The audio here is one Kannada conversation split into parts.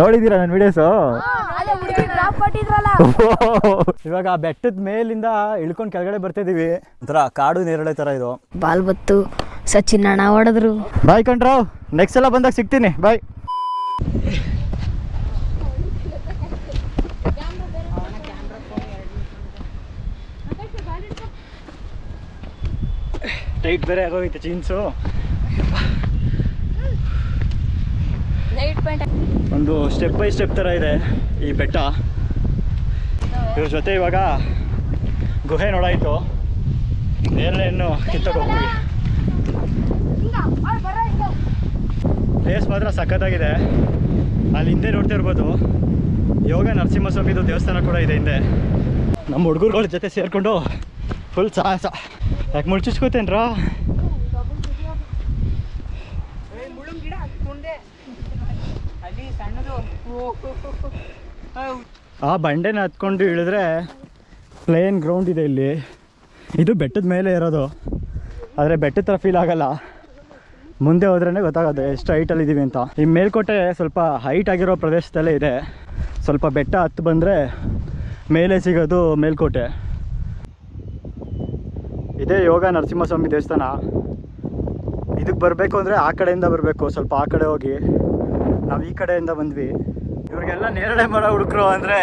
ನೋಡಿದ್ದೀರಾ ನನ್ನ ವಿಡಿಯೋಸು ಇವಾಗ ಆ ಬೆಟ್ಟದ ಮೇಲಿಂದ ಇಳ್ಕೊಂಡು ಕೆಳಗಡೆ ಬರ್ತಿದೀವಿ ಒಂಥರ ಕಾಡು ನೇರಳೆ ತರ ಇದು. ಬಾಲ್ ಬತ್ತು ಸಚಿನ್ ಅಣ್ಣ ಹೊಡೆದ್ರು. ಬಾಯ್ ಕಣ್ರಾವ್. ನೆಕ್ಸ್ಟ್ ಎಲ್ಲ ಬಂದಾಗ ಸಿಗ್ತೀನಿ. ಬಾಯ್ ಟೈಟ್ ಬೇರೆ ಆಗೋಗಿತ್ತು ಜೀನ್ಸು ಒಂದು ಸ್ಟೆಪ್ ಬೈ ಸ್ಟೆಪ್ ಥರ ಇದೆ ಈ ಬೆಟ್ಟ. ಇವ್ರ ಜೊತೆ ಇವಾಗ ಗುಹೆ ನೋಡಾಯಿತು ನೇರಳೆ ಹಣ್ಣು ಕಿತ್ತಕ್ಕೆ ಹೋಗಿ ಪ್ಲೇಸ್ ಮಾತ್ರ ಸಖತ್ತಾಗಿದೆ. ಅಲ್ಲಿ ಹಿಂದೆ ನೋಡ್ತಾ ಇರ್ಬೋದು. ಯೋಗ ನರಸಿಂಹಸ್ವಾಮಿದು ದೇವಸ್ಥಾನ ಕೂಡ ಇದೆ ಹಿಂದೆ. ನಮ್ಮ ಹುಡುಗರುಗಳ ಜೊತೆ ಸೇರಿಕೊಂಡು ಫುಲ್ ಸಾಹಸ. ಯಾಕೆ ಮುಳ್ಚಿಸ್ಕೋತೇನ್ರಾ? ಆ ಬಂಡೆನ ಹತ್ಕೊಂಡು ಇಳಿದ್ರೆ ಪ್ಲೇನ್ ಗ್ರೌಂಡ್ ಇದೆ ಇಲ್ಲಿ. ಇದು ಬೆಟ್ಟದ ಮೇಲೆ ಇರೋದು. ಆದರೆ ಬೆಟ್ಟದ ಥರ ಫೀಲ್ ಆಗಲ್ಲ. ಮುಂದೆ ಹೋದ್ರೇ ಗೊತ್ತಾಗೋದು ಎಷ್ಟು ಹೈಟಲ್ಲಿ ಇದ್ದೀವಿ ಅಂತ. ಈ ಮೇಲ್ಕೋಟೆ ಸ್ವಲ್ಪ ಹೈಟ್ ಆಗಿರೋ ಪ್ರದೇಶದಲ್ಲೇ ಇದೆ. ಸ್ವಲ್ಪ ಬೆಟ್ಟ ಹತ್ತು ಬಂದರೆ ಮೇಲೆ ಸಿಗೋದು ಮೇಲ್ಕೋಟೆ. ಇದೇ ಯೋಗ ನರಸಿಂಹಸ್ವಾಮಿ ದೇವಸ್ಥಾನ. ಇದಕ್ಕೆ ಬರಬೇಕು ಅಂದರೆ ಆ ಕಡೆಯಿಂದ ಬರಬೇಕು. ಸ್ವಲ್ಪ ಆ ಕಡೆ ಹೋಗಿ. ನಾವು ಈ ಕಡೆಯಿಂದ ಬಂದ್ವಿ. ಇವ್ರಿಗೆಲ್ಲ ನೇರಳೆ ಮರ ಹುಡುಕ್ರು ಅಂದರೆ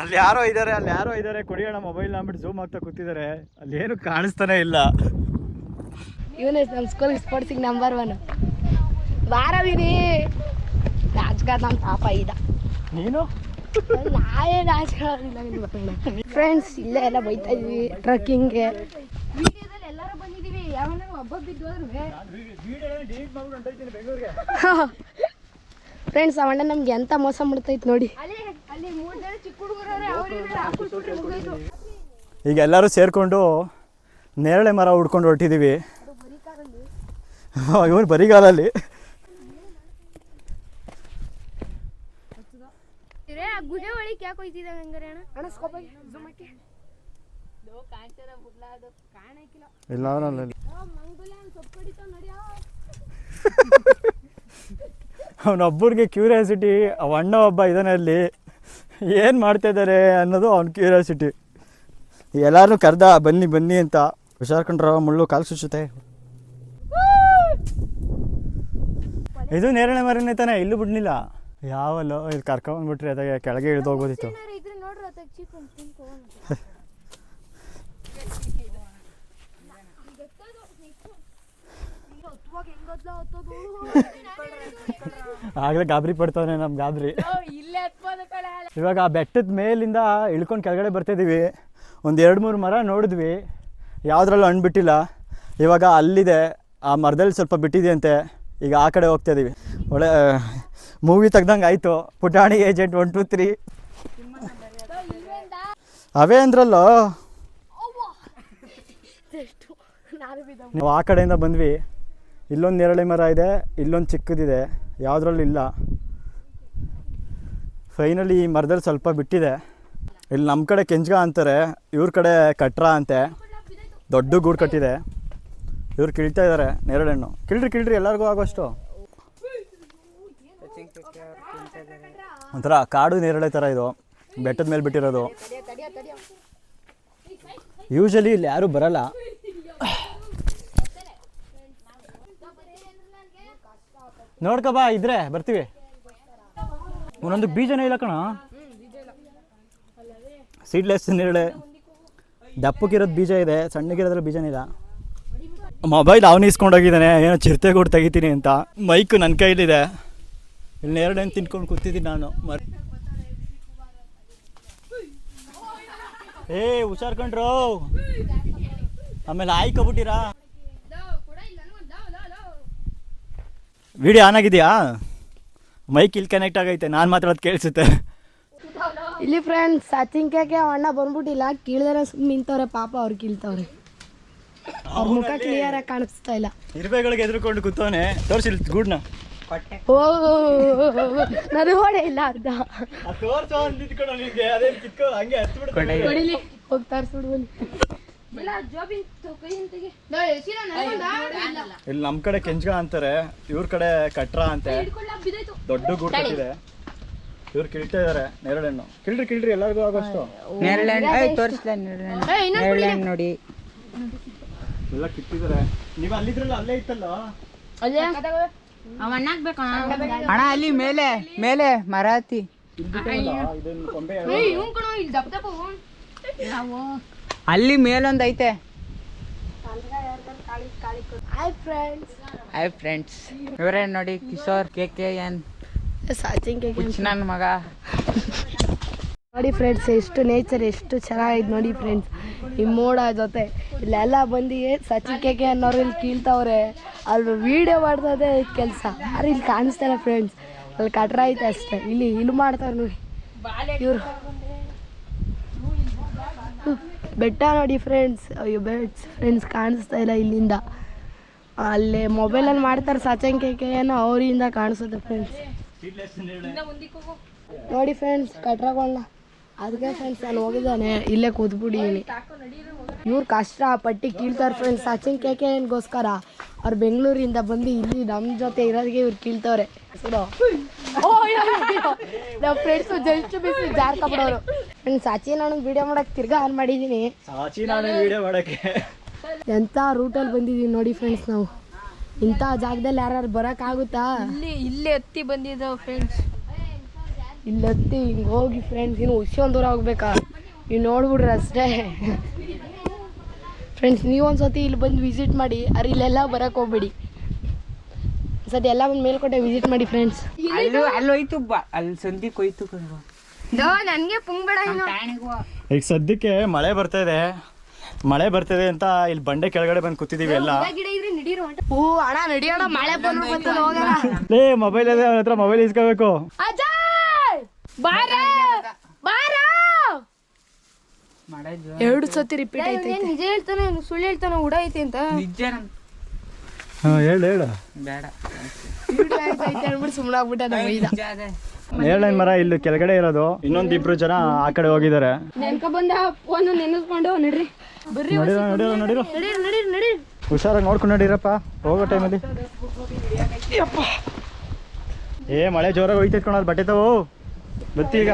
ಅಲ್ಲಿ ಯಾರೋ ಇದ್ದಾರೆ ಅಲ್ಲಿ ಯಾರೋ ಇದ್ದಾರೆ ಕುಡಿಯೋಣ ಮೊಬೈಲ್ ಅಂದ್ಬಿಟ್ಟು ಝೂಮ್ ಆಗ್ತಾ ಕೂತಿದ್ದಾರೆ ಅಲ್ಲಿ ಏನು ಕಾಣಿಸ್ತಾನೆ ಇಲ್ಲ. ಇವನೇ ನಮ್ಮ ಸ್ಕೂಲ್ ಸ್ಪೋರ್ಟ್ಸಿಗೆ ನಂಬರ್ ಒನ್ ಬಾರವಿನಿ ರಾಜ್ಗಾರ್ ನಮ್ಮ ಪಾಪ ಇದ. ನೀನು? ನಾವೇ ರಾಜಕಾರಣ ಫ್ರೆಂಡ್ಸ್ ಇಲ್ಲೇ ಎಲ್ಲ ಬೈತಾ ಇದೀವಿ ಟ್ರಕ್ಕಿಂಗ್ಗೆ ಎಲ್ಲರೂ ಬಂದಿದೀವಿ ಯಾವ ಒಬ್ಬ ಫ್ರೆಂಡ್ಸ್ ಅವಣ್ಣ ನಮ್ಗೆ ಎಂತ ಮೋಸ ಮಾಡ್ತೈತೆ ನೋಡಿ. ಈಗ ಎಲ್ಲರೂ ಸೇರಿಕೊಂಡು ನೇರಳೆ ಮರ ಹುಡ್ಕೊಂಡು ಹೊರಟಿದ್ದೀವಿ ಇವನು ಬರಿಗಾಲಲ್ಲಿ. ಗುಹೆ ಅವನೊಬ್ಬರಿಗೆ ಕ್ಯೂರಿಯಾಸಿಟಿ ಅವ ಅಣ್ಣ ಒಬ್ಬ ಇದ್ದಾನೆ ಅಲ್ಲಿ ಏನು ಮಾಡ್ತಾಯಿದ್ದಾರೆ ಅನ್ನೋದು ಅವ್ನ ಕ್ಯೂರಿಯಾಸಿಟಿ ಎಲ್ಲರೂ ಕರ್ದ ಬನ್ನಿ ಬನ್ನಿ ಅಂತ ಹುಷಾರ್ಕೊಂಡ್ರ ಮುಳ್ಳು ಕಾಲು ಸುಚ್ಚುತ್ತೆ. ಇದು ನೇರಳೆ ಮರನೇ ತಾನೆ ಇಲ್ಲೂ ಬಿಡ್ಲಿಲ್ಲ. ಯಾವಲ್ಲೋ ಇಲ್ಲಿ ಕರ್ಕೊಂಡ್ಬಿಟ್ರಿ ಅದಾಗ ಕೆಳಗೆ ಇಳಿದು ಹೋಗ್ಬೋದಿತ್ತು ಇದ್ರೆ ನೋಡ್ರಿ ಅತ್ತಾಗ ಚೀಪ್ ಒಂದು ತಿನ್ಕೋಣ ಆಗಲೇ ಗಾಬರಿ ಪಡ್ತಾವನೆ ನಮ್ ಗಾಬರಿ. ಇವಾಗ ಆ ಬೆಟ್ಟದ ಮೇಲಿಂದ ಇಳ್ಕೊಂಡು ಕೆಳಗಡೆ ಬರ್ತಿದ್ದೀವಿ ಒಂದು ಎರಡು ಮೂರು ಮರ ನೋಡಿದ್ವಿ. ಯಾವುದ್ರಲ್ಲೂ ಹಣ್ಣು ಬಿಟ್ಟಿಲ್ಲ. ಇವಾಗ ಅಲ್ಲಿದೆ. ಆ ಮರದಲ್ಲಿ ಸ್ವಲ್ಪ ಬಿಟ್ಟಿದೆಯಂತೆ. ಈಗ ಆ ಕಡೆ ಹೋಗ್ತಾ ಇದೀವಿ. ಒಳ್ಳೆ ಮೂವಿ ತೆಗ್ದಂಗೆ ಆಯಿತು. ಪುಟಾಣಿ agent one two three away ಅಂದ್ರಲ್ಲೋ? ನಾವು ಆ ಕಡೆಯಿಂದ ಬಂದ್ವಿ. ಇಲ್ಲೊಂದು ನೇರಳೆ ಮರ ಇದೆ ಇಲ್ಲೊಂದು ಚಿಕ್ಕದಿದೆ. ಯಾವುದ್ರಲ್ಲೂ ಇಲ್ಲ. ಫೈನಲಿ ಈ ಮರದಲ್ಲಿ ಸ್ವಲ್ಪ ಬಿಟ್ಟಿದೆ. ಇಲ್ಲಿ ನಮ್ಮ ಕಡೆ ಕೆಂಜ್ಗ ಅಂತಾರೆ, ಇವ್ರ ಕಡೆ ಕಟ್ರ ಅಂತೆ. ದೊಡ್ಡ ಗೂಡು ಕಟ್ಟಿದೆ. ಇವ್ರು ಕೀಳ್ತಾ ಇದ್ದಾರೆ ನೇರಳೆ ಹಣ್ಣು. ಕಿಳ್ರಿ ಕಿಳ್ರಿ, ಎಲ್ಲರಿಗೂ ಆಗೋಷ್ಟು. ಒಂಥರ ಕಾಡು ನೇರಳೆ ಥರ ಇದು. ಬೆಟ್ಟದ ಮೇಲೆ ಬಿಟ್ಟಿರೋದು. ಯೂಶಲಿ ಇಲ್ಲಿ ಯಾರೂ ಬರಲ್ಲ. ನೋಡ್ಕ ಬಾ ಇದ್ರೆ ಬರ್ತೀವಿ. ಒಂದೊಂದು ಬೀಜನೇ ಇಲ್ಲ ಕಣ. ಸೀಡ್ಲೆಸ್ ನೇರಳೆ. ದಪ್ಪಕ್ಕಿರೋದು ಬೀಜ ಇದೆ ಸಣ್ಣಗಿರೋದ್ರ ಬೀಜನೇ ಇಲ್ಲ. ಮೊಬೈಲ್ ಅವನು ಇಸ್ಕೊಂಡೋಗಿದ್ದಾನೆ ಏನೋ ಚಿರತೆ ಕೊಟ್ಟು ತೆಗಿತೀನಿ ಅಂತ. ಮೈಕ್ ನನ್ನ ಕೈಲಿದೆ. ಇಲ್ಲಿ ನೇರಳೆ ತಿನ್ಕೊಂಡು ಕೂತಿದ್ದೀನಿ ನಾನು. ಮರ್ ಏ ಹುಷಾರ್ಕೊಂಡ್ರು ಆಮೇಲೆ ಆಯ್ಕೊಬಿಟ್ಟಿರಾ ವಿಡಿಯೋ ಆನ್ ಆಗಿದೆಯಾ? ಮೈಕ್ ಇಲ್ಲಿ ಕನೆಕ್ಟ್ ಆಗೈತೆ ನಾನು ಮಾತಾಡೋದು ಕೇಳಿಸುತ್ತೆ. ಇಲ್ಲಿ ಫ್ರೆಂಡ್ಸ್ ಸಚಿನ್ಕಾಗೆ ಅಣ್ಣ ಬಂದ್ಬಿಟ್ಟಿಲ್ಲ ಕೀಳ್ದಾರ ಸುಮ್ಮನೆ ನಿಂತವ್ರೆ ಪಾಪ ಅವ್ರು ಕೀಳ್ತವ್ರೆ. ಅವ್ರ ಮುಖ ಕ್ಲಿಯರ್ ಆಗಿ ಕಾಣಿಸ್ತಾ ಇಲ್ಲ. ಇರ್ಬೇಗಳಿಗೆ ಎದುರುಕೊಂಡು ಕೂತವನೆ ತೋರಿಸಿಲ್ ಗೂಡ್ನ. ಓ ನಾನು ಹೊಡೆ ಇಲ್ಲ ಅರ್ಧ. ಹೊಡಿಲಿ ಹೋಗ್ತಾರೆ ಸುಡು ಇಲ್ಲಿ ನಮ್ಮ ಕಡೆ ಕೆಂಜ್ಗ ಅಂತಾರೆ ಇವ್ರ ಕಡೆ ಕಟ್ರ ಅಂತೆ. ದೊಡ್ಡ ಗೂಡ್ ಕಟ್ಟಿದೆ. ಇವ್ರು ಕಿಳ್ತಾ ಇದಾರೆ ನೆರಳೆಣ್ಣು. ಕಿಳ್ರಿ ಕಿಳ್ರಿ ಎಲ್ಲರಿಗೂ ಆಗೋಷ್ಟು. ನೆರಳೆಣ್ಣು ಏಯ್ ತೋರಿಸ್ಲ ನೆರಳೆಣ್ಣು. ನೆರಳೆಣ್ಣು ನೋಡಿ. ಎಲ್ಲ ಕಿತ್ತಿದ್ದಾರೆ. ನೀವ್ ಅಲ್ಲಿದ್ರಲ್ಲ ಅಲ್ಲೇ ಇತ್ತಲ್ಲ? ಅಣ್ಣ. ಅಲ್ಲಿ ಮೇಲೆ ಮೇಲೆ ಮರಾತಿ ಕೊಂಬೆ ಅಲ್ಲಿ ಮೇಲೊಂದು ಐತೆ. ಹಾಯ್ ಫ್ರೆಂಡ್ಸ್ ಹಾಯ್ ಫ್ರೆಂಡ್ಸ್ ಇವರೇ ನೋಡಿ ಕಿಶೋರ್ ಕೆ ಕೆ ಎನ್. ನನ್ನ ಮಗ. ನೋಡಿ ಫ್ರೆಂಡ್ಸ್ ಎಷ್ಟು ನೇಚರ್ ಎಷ್ಟು ಚೆನ್ನಾಗಿದೆ ನೋಡಿ ಫ್ರೆಂಡ್ಸ್ ಈ ಮೋಡ ಜೊತೆ. ಇಲ್ಲೆಲ್ಲ ಬಂದು ಸಚಿನ್ ಕೆ ಕೆ ಅನ್ನೋರು ಇಲ್ಲಿ ಕೀಳ್ತಾವ್ರೆ. ಅಲ್ಲಿ ವೀಡಿಯೋ ಮಾಡ್ತದೆ ಕೆಲಸ. ಯಾರು ಇಲ್ಲಿ ಕಾಣಿಸ್ತಾರೆ ಫ್ರೆಂಡ್ಸ್ ಅಲ್ಲಿ ಕಟ್ರ ಐತೆ ಅಷ್ಟೇ. ಇಲ್ಲಿ ಇಲ್ಲಿ ಮಾಡ್ತಾರೆ ನೋಡಿ. ಇವ್ರು. ಬೆಟ್ಟ ನೋಡಿ ಫ್ರೆಂಡ್ಸ್ ಅಯ್ಯೋ ಬೆಟ್ಸ್ ಫ್ರೆಂಡ್ಸ್ ಕಾಣಿಸ್ತಾ ಇಲ್ಲ ಇಲ್ಲಿಂದ. ಅಲ್ಲೇ ಮೊಬೈಲಲ್ಲಿ ಮಾಡ್ತಾರೆ ಸಾಚಂಕೆ ಏನೋ ಅವರಿಂದ ಕಾಣಿಸುತ್ತೆ ಫ್ರೆಂಡ್ಸ್ ನೋಡಿ ಫ್ರೆಂಡ್ಸ್ ಕಟ್ರಗಳನ್ನ ಅದಕ್ಕೆ ಫ್ರೆಂಡ್ಸ್ ನಾನು ಹೋಗಿದ್ದಾನೆ. ಇಲ್ಲೇ ಕೂತ್ಬಿಟ್ಟಿದ್ದೀನಿ ಇವ್ರು ಕಷ್ಟ, ಪಟ್ಟಿ ಕೀಳ್ತಾರೆ ಫ್ರೆಂಡ್ಸ್ ಸಚಿನ್ ಕೆ ಕೆ ಏನ್ಗೋಸ್ಕರ? ಅವ್ರು ಬೆಂಗಳೂರಿಂದ ಬಂದು ಇಲ್ಲಿ ನಮ್ಮ ಜೊತೆ ಇರೋದಕ್ಕೆ ಇವ್ರು ಕೀಳ್ತವ್ರೆ. ನಮ್ಮ ಫ್ರೆಂಡ್ಸ್ ಜಸ್ಟ್ ಬಿಸಿ ಜಾರ್ಕೊಬಿಡೋರು ಫ್ರೆಂಡ್ಸ್ ಸಚಿನ್ ಅಣ್ಣನ ವಿಡಿಯೋ ಮಾಡಕ್ಕೆ ತಿರ್ಗಾ ಆನ್ ಮಾಡಿದ್ದೀನಿ ಸಾಚಿ ನಾನು ವಿಡಿಯೋ ಮಾಡಕ್ಕೆ. ಎಂತ ರೂಟಲ್ಲಿ ಬಂದಿದ್ದೀವಿ ನೋಡಿ ಫ್ರೆಂಡ್ಸ್ ನಾವು. ಇಂಥ ಜಾಗದಲ್ಲಿ ಯಾರು ಆಗುತ್ತಾ? ಇಲ್ಲಿ ಇಲ್ಲಿ ಹತ್ತಿ ಬಂದಿದ್ದಾವ ಫ್ರೆಂಡ್ಸ್ ಇಲ್ಲಿ ಹತ್ತಿ ಹಿಂಗೆ ಹೋಗಿ ಫ್ರೆಂಡ್ಸ್ ಇನ್ನು ಹುಷಿ ದೂರ ಹೋಗ್ಬೇಕಾ? ನೀವು ನೋಡ್ಬಿಡ್ರಿ ಅಷ್ಟೇ. ಫ್ರೆಂಡ್ಸ್ ನೀವು ಒಂದ್ಸತಿ ಇಲ್ಲಿ ಬಂದು ವಿಸಿಟ್ ಮಾಡಿ ಅರೆ ಇಲ್ಲೆಲ್ಲ ಬರಕ್ಕೆ ಹೋಗ್ಬೇಡಿ. ಸತಿ ಎಲ್ಲ ಬಂದು ಮೇಲ್ಕೋಟೆ ವಿಸಿಟ್ ಮಾಡಿ ಫ್ರೆಂಡ್ಸ್ ಅಲ್ಲೂ ಅಲ್ಲಿ ಹೋಯ್ತು ಬಾ. ಅಲ್ಲಿ ಸಂದಿಗೆ ಹೋಯ್ತು ಕಣೋ. ನನಗೆ ಪುಂಗ್ಬೇಡ ಈಗ ಸದ್ಯಕ್ಕೆ ಮಳೆ ಬರ್ತಾ ಇದೆ. ಮಳೆ ಬರ್ತಿದೆ ಅಂತ ಇಲ್ಲಿ ಬಂಡೆ ಕೆಳಗಡೆ ಬಂದು ಕೂತಿದೀವಿ ಎಲ್ಲ. ಗಿಡ ಇದ್ರೆ ನಡೀರು ಅಂತ. ಹೂ ಅಣ್ಣ ನಡಿಯೋಣ ಮಳೆ ಬಂದು ಲೇ ಮೊಬೈಲ್ ಇದೆ ಅವ್ರ ಹತ್ರ ಮೊಬೈಲ್ ಇಸ್ಕೋಬೇಕು. ಎರಡು ಸತಿ ರಿಪೀಟ್ ಐತೆ ನಿಜ ಹೇಳ್ತಾನೆ ಸುಳ್ಳು ಹೇಳ್ತಾನೆ ಉಡ ಐತಿ ಅಂತ. ನಿಜ ಹಾಂ ಹೇಳು ಹೇಳು. ಬೇಡ. ನಮ್ಮ ಇದ ಮರ ಇಲ್ಲಿ ಕೆಳಗಡೆ ಇರೋದು. ಇನ್ನೊಂದಿಬ್ರು ಜನ ಆ ಕಡೆ ಹೋಗಿದ್ದಾರೆ. ನೆನ್ಕ ಬಂದ ಫೋನ್ ನೆನೆಸ್ಕೊಂಡು ನಡ್ರಿ. ಬರ್ರಿ ನಡೀರೋ ನಡೀರೋ ನಡೀರೋ. ನಡೀರಿ ನಡೀರಿ ನಡೀರಿ. ಹುಷಾರಾಗಿ ನೋಡ್ಕೊಂಡು ನಡೀರಪ್ಪ. ಹೋಗೋ ಟೈಮಲ್ಲಿ ಏ ಮಳೆ ಜೋರಾಗಿ ಹೋಯ್ತು ಕಣ ಬಟ್ಟೆ ತಾವು ಬತ್ತಿ ಈಗ.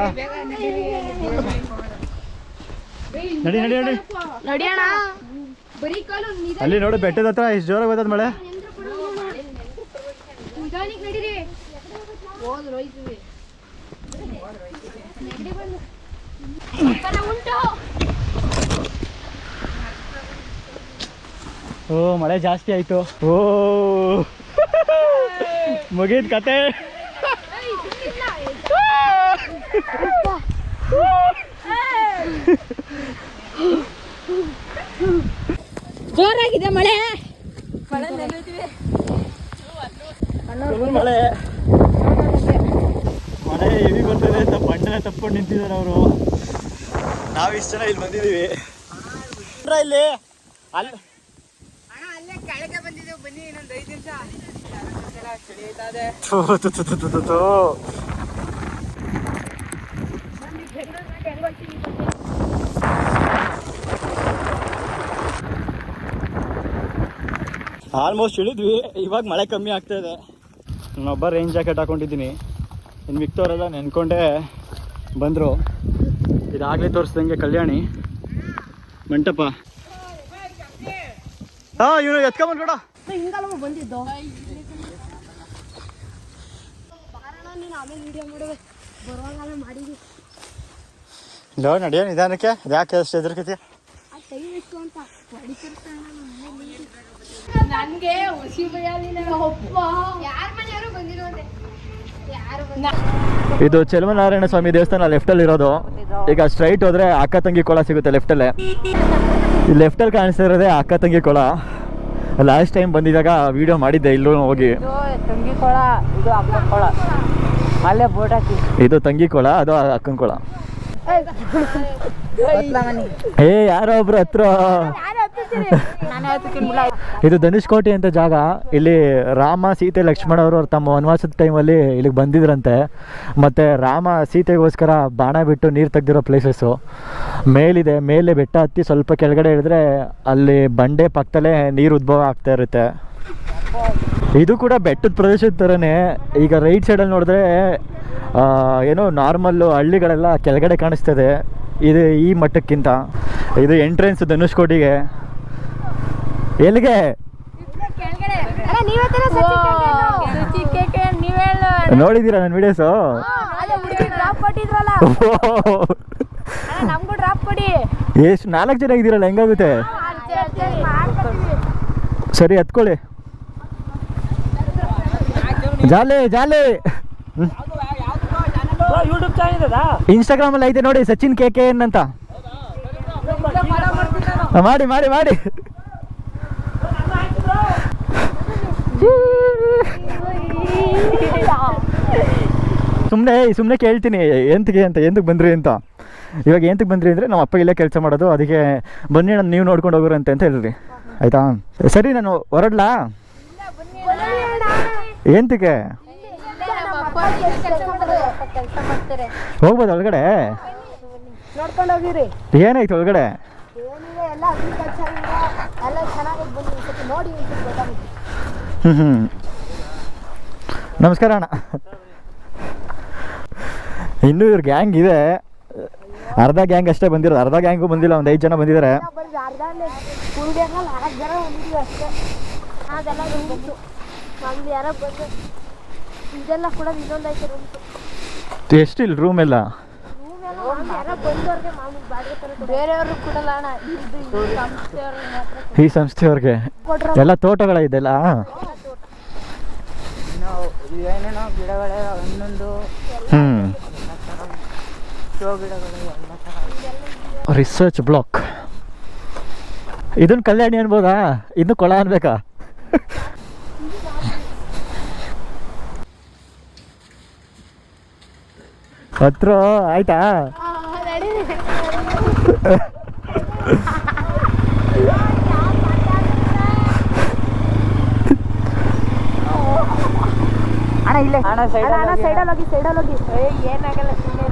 ನಡಿ ನಡಿ ನಡಿ. ನಡಿಯೋಣ ಬರೀ ಕಾಲು ನಿಧಾನ ಅಲ್ಲಿ ನೋಡು ಬೆಟ್ಟದ ಹತ್ರ ಇಷ್ಟು ಜೋರಾಗಿ ಬರ್ತದ ಮಳೆ ನಿಧಾನಿಕ್ ನಡೀರಿ ಹೋದ್ರು ಹೋಯ್ತೀವಿ ಬರ ಉಂಟು ಓ ಮಳೆ ಜಾಸ್ತಿ ಆಯ್ತು. ಓ. ಮುಗಿದ ಕತೆ. ಜೋರಾಗಿದೆ ಮಳೆ ಮಳೆ. ಮಳೆ. ಮಳೆ ಹೆವಿ ಬರ್ತದೆ ಅಂತ ಬಣ್ಣ ತಪ್ಕೊಂಡು ನಿಂತಿದ್ದಾರೆ ಅವರು. ನಾವು ಇಷ್ಟು ಜನ ಇಲ್ಲಿ ಬಂದಿದ್ದೀವಿ. ಇಲ್ಲಿ? ಅಲ್ಲಿ. ಆಲ್ಮೋಸ್ಟ್ ಇಳಿದ್ವಿ. ಇವಾಗ ಮಳೆ ಕಮ್ಮಿ ಆಗ್ತಾ ಇದೆ. ನಾನೊಬ್ಬ ರೈನ್ ಜಾಕೆಟ್ ಹಾಕೊಂಡಿದ್ದೀನಿ. ಇನ್ನು ಮಿಕ್ತವರೆಲ್ಲ ನೆನ್ಕೊಂಡೆ ಬಂದರು. ಇದಾಗಲೇ ತೋರಿಸ್ದಂಗೆ ಕಲ್ಯಾಣಿ. ಮಂಟಪ. ಹಾಂ ಇವನು ಎತ್ಕೊಂಬಂದ್ ಕೊಡ ಹಿಂಗಲ್ವ ಬಂದಿದ್ದು. ಇಲ್ಲ ನಡೆಯೋ ನಿಧಾನಕ್ಕೆ. ಯಾಕೆ ಅಷ್ಟು ಹೆದರ್ಕತಿ ಆ ಟೈಮ್ ಎಷ್ಟು ಅಂತ ನನಗೆ ಹುಸಿ ಬೈಯಲಿಲ್ಲ ಒಪ್ಪ. ಯಾರ ಮನೆಯವರು ಬಂದಿರೋದೇ ಇದು ಚೆಲುವನಾರಾಯಣ ಸ್ವಾಮಿ ದೇವಸ್ಥಾನ ಲೆಫ್ಟಲ್ಲಿ ಇರೋದು. ಈಗ ಸ್ಟ್ರೈಟ್ ಹೋದ್ರೆ ಅಕ್ಕ ತಂಗಿ ಕೊಳ ಸಿಗುತ್ತೆ ಲೆಫ್ಟಲ್ಲೇ ಈ ಲೆಫ್ಟಲ್ಲಿ ಕಾಣಿಸ್ತಾ ಇರೋದೇ ಅಕ್ಕ ತಂಗಿ ಕೊಳ ಲಾಸ್ಟ್ ಟೈಮ್ ಬಂದಿದ್ದಾಗ ವಿಡಿಯೋ ಮಾಡಿದ್ದೆ ಇಲ್ಲೂ ಹೋಗಿ. ಇದು ತಂಗಿ ಕೊಳ ಇದು ಅಕ್ಕ ಕೊಳ ಅಲ್ಲೇ ಬೋಟ್ ಇದು ತಂಗಿ ಕೊಳ ಅದು ಅಕ್ಕನ ಕೊಳ ಏ ಯಾರೋ ಒಬ್ರು ಹತ್ರ. ಇದು ಧನುಷ್ಕೋಟಿ ಅಂತ ಜಾಗ. ಇಲ್ಲಿ ರಾಮ, ಸೀತೆ, ಲಕ್ಷ್ಮಣ ಅವರು ತಮ್ಮ ವನವಾಸದ ಟೈಮಲ್ಲಿ ಇಲ್ಲಿಗೆ ಬಂದಿದ್ರಂತೆ. ಮತ್ತು ರಾಮ ಸೀತೆಗೋಸ್ಕರ ಬಾಣ ಬಿಟ್ಟು ನೀರು ತೆಗ್ದಿರೋ ಪ್ಲೇಸಸ್ಸು ಮೇಲಿದೆ, ಮೇಲೆ ಬೆಟ್ಟ ಹತ್ತಿ ಸ್ವಲ್ಪ ಕೆಳಗಡೆ ಇಳಿದ್ರೆ ಅಲ್ಲಿ ಬಂಡೆ ಪಕ್ಕದಲ್ಲೇ ನೀರು ಉದ್ಭವ ಆಗ್ತಾ ಇರುತ್ತೆ. ಇದು ಕೂಡ ಬೆಟ್ಟದ ಪ್ರದೇಶದ ಥರನೇ ಈಗ ರೈಟ್ ಸೈಡಲ್ಲಿ ನೋಡಿದ್ರೆ ಏನೋ ನಾರ್ಮಲ್ಲು ಹಳ್ಳಿಗಳೆಲ್ಲ ಕೆಳಗಡೆ ಕಾಣಿಸ್ತದೆ. ಇದು ಈ ಮಟ್ಟಕ್ಕಿಂತ. ಇದು ಎಂಟ್ರೆನ್ಸ್ ಧನುಷ್ಕೋಟಿಗೆ ಎಲ್ಲಿಗೆ? ನೋಡಿದೀರಾ ನನ್ನ ವಿಡಿಯೋಸ್ ಎಷ್ಟು ನಾಲ್ಕು ಜನ ಇದ್ದೀರಲ್ಲ ಹೆಂಗಾಗುತ್ತೆ? ಸರಿ ಹತ್ಕೊಳ್ಳಿ ಜಾಲಿ ಜಾಲಿ. ಇನ್ಸ್ಟಾಗ್ರಾಮಲ್ಲಿ ಐತೆ ನೋಡಿ ಸಚಿನ್ ಕೆ ಕೆ ಎನ್ ಅಂತ. ಮಾಡಿ ಮಾಡಿ ಮಾಡಿ. ಸುಮ್ಮನೆ ಸುಮ್ಮನೆ ಕೇಳ್ತೀನಿ ಎಂತಕ್ಕೆ ಅಂತ ಎಂತಕ್ಕೆ ಬಂದ್ರಿ ಅಂತ. ಇವಾಗ ಎಂತಕ್ಕೆ ಬಂದ್ರಿ ಅಂದರೆ ನಮ್ಮ ಅಪ್ಪ ಇಲ್ಲೇ ಕೆಲಸ ಮಾಡೋದು, ಅದಕ್ಕೆ ಬನ್ನಿ ನಾನು ನೀವು ನೋಡ್ಕೊಂಡು ಹೋಗೋರಂತೆ ಅಂತ ಹೇಳ್ರಿ ಆಯಿತಾ? ಸರಿ, ನಾನು ಹೊರಡ್ಲಾ? ಎಂತಕ್ಕೆ ಹೋಗ್ಬೋದು ಒಳಗಡೆ? ಏನಾಯ್ತು ಒಳಗಡೆ? ಹ್ಞೂ ಹ್ಞೂ ನಮಸ್ಕಾರ ಅಣ್ಣ. ಇನ್ನೂ ಇವ್ರ ಗ್ಯಾಂಗ್ ಇದೆ. ಅರ್ಧ ಗ್ಯಾಂಗ್ ಅಷ್ಟೇ ಬಂದಿರೋದು. ಅರ್ಧ ಗ್ಯಾಂಗು ಬಂದಿಲ್ಲ ಒಂದು ಐದು ಜನ ಬಂದಿದ್ದಾರೆ. ಎಷ್ಟಿಲ್ ರೂಮ್ ಎಲ್ಲ? ರೂಮ್ ಎಲ್ಲ ಯಾರೋ ಬಂದವ್ರಿಗೆ ಮಾಮೂಲಿ ಬಾಡಿಗೆ ತರ ಬೇರೆಯವ್ರಿಗೆ ಕೊಡಲ್ಲ. ಇದು ಈ ಸಂಸ್ಥೆಯವ್ರಿಗೆ? ಎಲ್ಲ ತೋಟಗಳ ಇದೆಲ್ಲ ಇನ್ನು ಏನೇನೋ ಗಿಡಗಳೇ ಒಂದೊಂದು ಹ್ಞೂ ರಿಸರ್ಚ್ ಬ್ಲಾಕ್ ಇದನ್ನ ಕಲ್ಯಾಣಿ ಅನ್ಬೋದಾ? ಇನ್ನು ಕೊಳ ಅನ್ಬೇಕಾ? ಹತ್ರ, ಆಯ್ತಾ? ಅಣ್ಣ, ಇಲ್ಲೇ. ಅಣ್ಣ ಸೈಡ್ ಅಣ್ಣ ಸೈಡಲ್ಲಿ ಹೋಗಿ ಸೈಡಲ್ಲಿ ಹೋಗಿ. ಏನಾಗಲ್ಲ ಸುಮ್ಮನೆ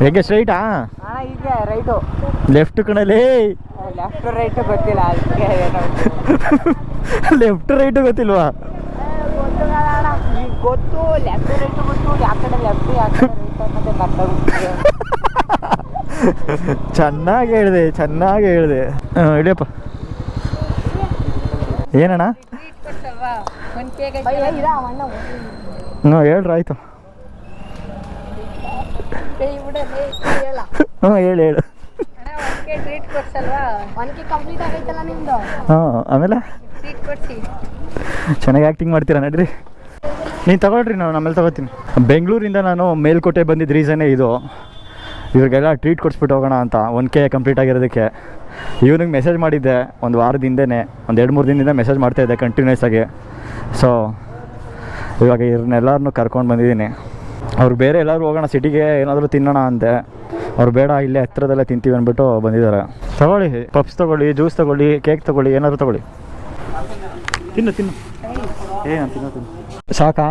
ಹೆಂಗೆ ಸ್ಟ್ರೈಟಾ ಅಣ್ಣ ಈಗ ರೈಟು. ಲೆಫ್ಟ್ ಕಣಲೇ ಲೆಫ್ಟ್ ರೈಟ್ ಗೊತ್ತಿಲ್ಲ ಲೆಫ್ಟ್ ರೈಟ್ ಗೊತ್ತಿಲ್ವಾ? ಗೊತ್ತು ಲೆಫ್ಟ್ ರೈಟ್ ಗೊತ್ತು ಯಾಕಡೆ ಲೆಫ್ಟ್ ಯಾಕಡೆ ರೈಟ್ ಅನ್ನೋದೇ ಮರ್ತೋಗ್ಬಿಟ್ಟಿದೆ ಚೆನ್ನಾಗಿ ಹೇಳಿದೆ ಚೆನ್ನಾಗಿ ಹೇಳಿದೆ. ಹಾಂ ಇಡಿಯಪ್ಪ. ಏನಣ್ಣ? ಹ್ಞೂ ಹೇಳ್ರಿ ಆಯಿತು. ಹ್ಞೂ ಹೇಳು. ಹೇಳು ಹಾಂ ಆಮೇಲೆ? ಚೆನ್ನಾಗಿ ಆ್ಯಕ್ಟಿಂಗ್ ಮಾಡ್ತೀರಾ ನಡ್ರಿ. ನೀನು ತಗೊಳ್ರಿ ನಾವು ನಮ್ಮಲ್ಲಿ ತಗೋತೀನಿ. ಬೆಂಗಳೂರಿಂದ ನಾನು ಮೇಲ್ಕೋಟೆ ಬಂದಿದ್ದ ರೀಸನ್ನೇ ಇದು. ಇವ್ರಿಗೆಲ್ಲ ಟ್ರೀಟ್ ಕೊಡಿಸ್ಬಿಟ್ಟು ಹೋಗೋಣ ಅಂತ ಒನ್ ಕೆ ಕಂಪ್ಲೀಟ್ ಆಗಿರೋದಕ್ಕೆ. ಇವ್ರಿಗೆ ಮೆಸೇಜ್ ಮಾಡಿದ್ದೆ ಒಂದು ವಾರದ ಹಿಂದೆನೇ ಒಂದು ಎರಡು ಮೂರು ದಿನದಿಂದ ಮೆಸೇಜ್ ಮಾಡ್ತಾಯಿದ್ದೆ ಕಂಟಿನ್ಯೂಸ್ ಆಗಿ. ಸೊ ಇವಾಗ ಇವ್ರನ್ನೆಲ್ಲರನ್ನೂ ಕರ್ಕೊಂಡು ಬಂದಿದ್ದೀನಿ. ಅವ್ರು ಬೇರೆ ಎಲ್ಲರೂ ಹೋಗೋಣ, ಸಿಟಿಗೆ ಏನಾದರೂ ತಿನ್ನೋಣ ಅಂತೆ. ಅವ್ರು ಬೇಡ, ಇಲ್ಲೇ ಹತ್ರದಲ್ಲೇ ತಿಂತೀವಿ ಅಂದ್ಬಿಟ್ಟು ಬಂದಿದ್ದಾರೆ. ತಗೊಳ್ಳಿ, ಪಪ್ಸ್ ತೊಗೊಳ್ಳಿ, ಜ್ಯೂಸ್ ತೊಗೊಳ್ಳಿ, ಕೇಕ್ ತೊಗೊಳ್ಳಿ, ಏನಾದರೂ ತೊಗೊಳ್ಳಿ. ತಿನ್ನು ತಿನ್ನು. ಏನು ನಾನು ತಿನ್ನು ತಿನ್ನು. ಸಾಕಾ?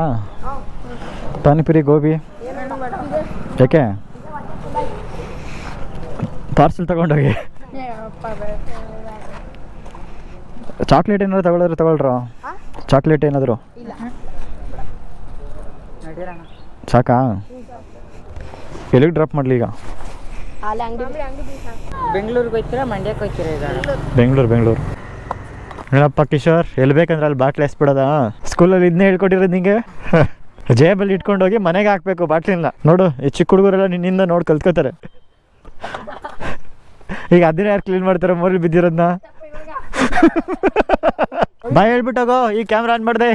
ಪಾನಿಪುರಿ, ಗೋಬಿ. ಯಾಕೆ? ಪಾರ್ಸಲ್ ತಗೊಂಡೋಗಿ. ಚಾಕ್ಲೇಟ್ ಏನಾದ್ರು ತಗೊಳ್ಳೋರು ತಗೊಳ್ರ? ಚಾಕ್ಲೇಟ್ ಏನಾದರೂ? ಸಾಕಾ? ಎಲ್ಲಿಗೆ ಡ್ರಾಪ್ ಮಾಡಲಿ ಈಗ? ಬೆಂಗಳೂರಿಗೆ ಹೋಗ್ತೀರಾ ಮಂಡ್ಯಕ್ಕೆ ಹೋಗ್ತೀರಾ ಈಗ? ಬೆಂಗಳೂರು ಬೆಂಗಳೂರು. ಏನಪ್ಪ ಕಿಶೋರ್ ಎಲ್ಲಿ ಬೇಕಂದ್ರೆ ಅಲ್ಲಿ ಬಾಟ್ಲಿ ಎಸ್ಬಿಡೋದ? ಸ್ಕೂಲಲ್ಲಿ ಇದನ್ನೇ ಹೇಳ್ಕೊಟ್ಟಿರೋದು ನಿಂಗೆ? ಜೇಬಲ್ಲಿ ಇಟ್ಕೊಂಡು ಹೋಗಿ ಮನೆಗೆ ಹಾಕ್ಬೇಕು ಬಾಟ್ಲಿನ ನೋಡು ಈ ಚಿಕ್ಕ ಹುಡುಗರೆಲ್ಲ ನಿನ್ನಿಂದ ನೋಡಿ ಕಲ್ತ್ಕೋತಾರೆ. ಈಗ ಅದನ್ನ ಯಾರು ಕ್ಲೀನ್ ಮಾಡ್ತಾರೆ ಮೋರಿ ಬಿದ್ದಿರೋದನ್ನ ಬಾಯ್ ಹೇಳ್ಬಿಟ್ಟೋಗೋ ಈ ಕ್ಯಾಮ್ರಾ ಆನ್ ಮಾಡಿದೆ.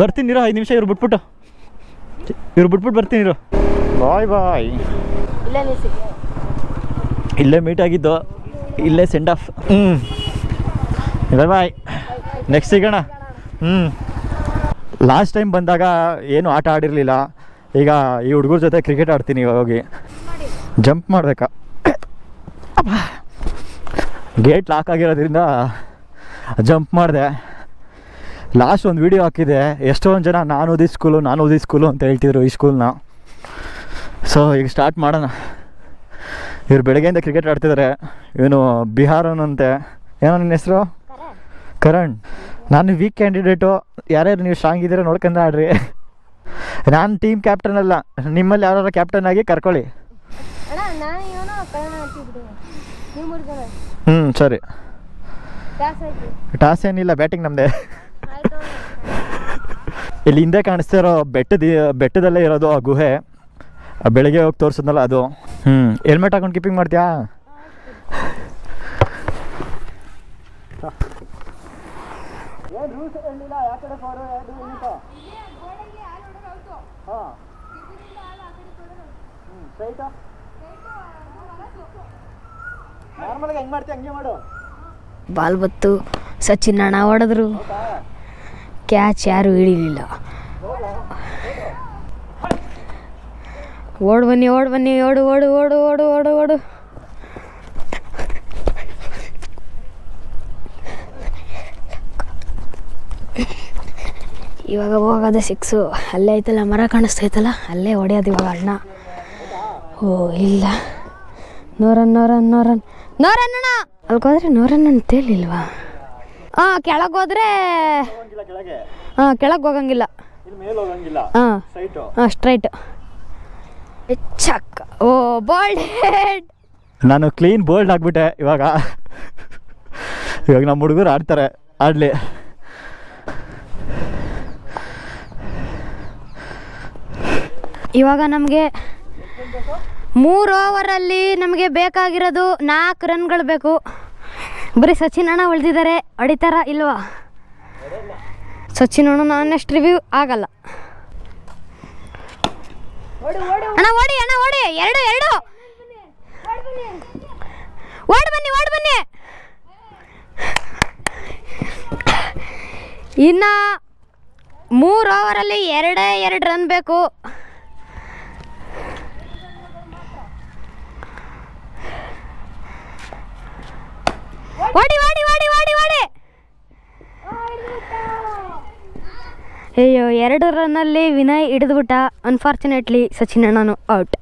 ಬರ್ತೀನಿ ಇರೋ ಐದು ನಿಮಿಷ ಇವ್ರು ಬಿಟ್ಬಿಟ್ಟು. ಇವ್ರು ಬಿಟ್ಬಿಟ್ಟು ಬರ್ತೀನಿರೋ ಇರು. ಬಾಯ್ ಬಾಯ್. ಇಲ್ಲೇ ಮೀಟ್ ಆಗಿದ್ದು ಇಲ್ಲೇ ಸೆಂಡ್ ಆಫ್ ಹ್ಞೂ ಇಲ್ಲ ಬಾಯ್. ನೆಕ್ಸ್ಟ್ ಸಿಗೋಣ. ಹ್ಞೂ ಲಾಸ್ಟ್ ಟೈಮ್ ಬಂದಾಗ ಏನು ಆಟ ಆಡಿರಲಿಲ್ಲ. ಈಗ ಈ ಹುಡುಗರ ಜೊತೆ ಕ್ರಿಕೆಟ್ ಆಡ್ತೀನಿ ಇವಾಗ ಹೋಗಿ. ಜಂಪ್ ಮಾಡಬೇಕಾ? ಗೇಟ್ ಲಾಕ್ ಆಗಿರೋದ್ರಿಂದ ಜಂಪ್ ಮಾಡಿದೆ. ಲಾಸ್ಟ್ ಒಂದು ವೀಡಿಯೋ ಹಾಕಿದೆ. ಎಷ್ಟೊಂದು ಜನ ನಾನು ಓದಿ ಸ್ಕೂಲು ನಾನು ಓದಿ ಸ್ಕೂಲು ಅಂತ ಹೇಳ್ತಿದ್ರು ಈ ಸ್ಕೂಲ್ನ ಸೊ ಈಗ ಸ್ಟಾರ್ಟ್ ಮಾಡೋಣ. ಇವ್ರು ಬೆಳಗ್ಗೆಯಿಂದ ಕ್ರಿಕೆಟ್ ಆಡ್ತಿದ್ದಾರೆ ಇವನು ಬಿಹಾರನಂತೆ. ಏನೋ ನನ್ನ ಹೆಸರು? ಕರಣ್. ನಾನು ವೀಕ್ ಕ್ಯಾಂಡಿಡೇಟು ಯಾರ್ಯಾರು ನೀವು ಸ್ಟ್ರಾಂಗ್ ಇದ್ದೀರ ನೋಡ್ಕೊಂಡು ಆಡ್ರಿ. ನಾನು ಟೀಮ್ ಕ್ಯಾಪ್ಟನ್ ಅಲ್ಲ. ನಿಮ್ಮಲ್ಲಿ ಯಾರು ಕ್ಯಾಪ್ಟನ್ ಆಗಿ ಕರ್ಕೊಳ್ಳಿ. ಹ್ಞೂ ಸರಿ. ಟಾಸ್ ಏನಿಲ್ಲ ಬ್ಯಾಟಿಂಗ್ ನಮ್ದೆ. ಇಲ್ಲಿ ಹಿಂದೆ ಕಾಣಿಸ್ತಾ ಇರೋ ಬೆಟ್ಟದ ಬೆಟ್ಟದಲ್ಲೇ ಇರೋದು ಆ ಗುಹೆ. ಬೆಳಿಗ್ಗೆ ಬೆಳಗ್ಗೆ ಹೋಗಿ ತೋರಿಸಿದ್ನಲ್ಲ ಅದು. ಹ್ಞೂ ಹೆಲ್ಮೆಟ್ ಹಾಕೊಂಡು ಕೀಪಿಂಗ್ ಮಾಡ್ತೀಯಾ? ನಾರ್ಮಲಾಗಿ ಹೆಂಗೆ ಮಾಡ್ತೀಯ ಹಂಗೆ ಮಾಡು. ಬಾಲ್ ಬತ್ತು ಸಚಿನ್ ಅಣ್ಣ ಹೊಡೆದ್ರು. ಕ್ಯಾಚ್ ಯಾರು ಹಿಡಿಲಿಲ್ಲ. ಓಡ್ ಬನ್ನಿ ಓಡ್ ಬನ್ನಿ, ಓಡು ಓಡು ಓಡು ಓಡು ಓಡು ಓಡು. ಇವಾಗ ಹೋಗೋದೆ ಸಿಕ್ಸು. ಅಲ್ಲೇ ಐತಲ್ಲ, ಮರ ಕಾಣಿಸ್ತೈತಲ್ಲ ಅಲ್ಲೇ ಹೊಡೆಯೋದು ಇವಾಗ ಅಣ್ಣ. ಓ, ಇಲ್ಲ. ನೋರನ್ ನೋರನ್ ನೋರನ್ ಅಣ್ಣ. ಅಲ್ಗೋದ್ರೆ ನೋರನ್ನ ಹಾಂ ಕೆಳಗೆ ಹೋದ್ರೆ ಹಾ ಹಾಂ ಕೆಳಗೆ ಹೋಗಂಗಿಲ್ಲ ಹಾಂ ಹಾಂ ಸ್ಟ್ರೈಟ್ ಚಕ್. ಓ ಬೋಲ್ಡ್ ಹೆಡ್ ನಾನು ಕ್ಲೀನ್ ಬೋಲ್ಡ್ ಆಗಿಬಿಟ್ಟೆ ಇವಾಗ. ಇವಾಗ ನಮ್ಮ ಹುಡುಗರು ಆಡ್ತಾರೆ ಆಡಲಿ. ಇವಾಗ ನಮಗೆ ಮೂರು ಓವರಲ್ಲಿ ನಮಗೆ ಬೇಕಾಗಿರೋದು ನಾಲ್ಕು ರನ್ಗಳು ಬೇಕು. ಬರೀ ಸಚಿನ್ ಅಣ್ಣ ಉಳಿದಿದ್ದಾರೆ ಹೊಡಿತಾರ ಇಲ್ವಾ? ಸಚಿನ್ ಅಣ್ಣ ನೆಕ್ಸ್ಟ್ ರಿವ್ಯೂ ಆಗಲ್ಲ. ಅಣ್ಣ ಓಡಿ ಅಣ್ಣ ಓಡಿ, ಎರಡು ಎರಡು. ಓಡಿ ಬನ್ನಿ, ಓಡ್ ಬನ್ನಿ. ಇನ್ನ ಮೂರು ಓವರಲ್ಲಿ ಎರಡೇ ಎರಡು ರನ್ ಬೇಕು. ಓಡಿ ಓಡಿ ಓಡಿ ಓಡಿ ಓಡಿ. ಅಯ್ಯೋ, ಎರಡು ರನ್ನಲ್ಲಿ ವಿನಯ್ ಹಿಡಿದ್ಬಿಟ್ಟ. ಅನ್ಫಾರ್ಚುನೇಟ್ಲಿ ಸಚಿನ್ ಅಣ್ಣನು ಔಟ್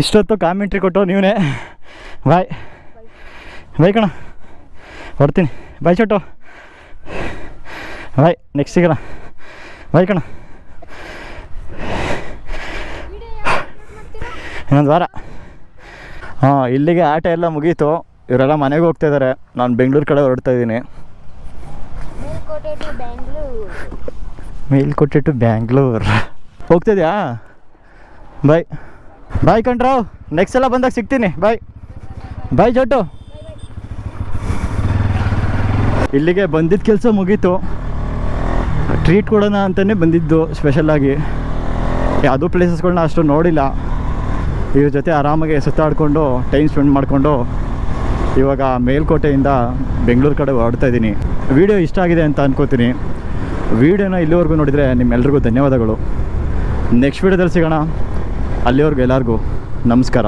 ಇಷ್ಟೊತ್ತು ಕಾಮೆಂಟ್ರಿ ಕೊಟ್ಟು ನೀವೇ. ಬಾಯ್ ಬಾಯ್ ಕಣ. ಹೊಡ್ತೀನಿ ಬಾಯ್ ಚೊಟ್ಟು ಬಾಯ್ ನೆಕ್ಸ್ಟ್ ಸಿಗೋಣ. ಬಾಯ್ ಕಣ. ಇನ್ನೊಂದು ವಾರ. ಹಾಂ ಇಲ್ಲಿಗೆ ಆಟ ಎಲ್ಲ ಮುಗೀತು. ಇವರೆಲ್ಲ ಮನೆಗೆ ಹೋಗ್ತಾ ಇದ್ದಾರೆ ನಾನು ಬೆಂಗಳೂರು ಕಡೆ ಹೊರಡ್ತಾ ಇದ್ದೀನಿ. ಮೇಲ್ಕೋಟೆ ಟು ಬ್ಯಾಂಗ್ಳೂರ್. ಹೋಗ್ತಿದ್ಯಾ ಬಾಯ್ ಬಾಯ್ ಕಂಡ್ರಾವ್ ನೆಕ್ಸ್ಟ್ ಎಲ್ಲ ಬಂದಾಗ ಸಿಗ್ತೀನಿ. ಬಾಯ್ ಬಾಯ್ ಜೊಟ್ಟು ಇಲ್ಲಿಗೆ ಬಂದಿದ್ದ ಕೆಲಸ ಮುಗೀತು. ಟ್ರೀಟ್ ಕೊಡೋಣ ಅಂತಲೇ ಬಂದಿದ್ದು ಸ್ಪೆಷಲ್ಲಾಗಿ ಯಾವುದೂ ಪ್ಲೇಸಸ್ಗಳನ್ನ ಅಷ್ಟು ನೋಡಿಲ್ಲ. ಇವ್ರ ಜೊತೆ ಆರಾಮಾಗಿ ಸುತ್ತಾಡಿಕೊಂಡು ಟೈಮ್ ಸ್ಪೆಂಡ್ ಮಾಡಿಕೊಂಡು ಇವಾಗ ಮೇಲ್ಕೋಟೆಯಿಂದ ಬೆಂಗಳೂರು ಕಡೆ ಹೊರಡ್ತಾ ಇದ್ದೀನಿ. ವಿಡಿಯೋ ಇಷ್ಟ ಆಗಿದೆ ಅಂತ ಅನ್ಕೋತೀನಿ. ವಿಡಿಯೋನ ಇಲ್ಲಿವರೆಗೂ ನೋಡಿದರೆ ನಿಮ್ಮೆಲ್ರಿಗೂ ಧನ್ಯವಾದಗಳು. ನೆಕ್ಸ್ಟ್ ವಿಡಿಯೋದಲ್ಲಿ ಸಿಗೋಣ. ಅಲ್ಲಿವರೆಗೂ ಎಲ್ಲರಿಗೂ ನಮಸ್ಕಾರ.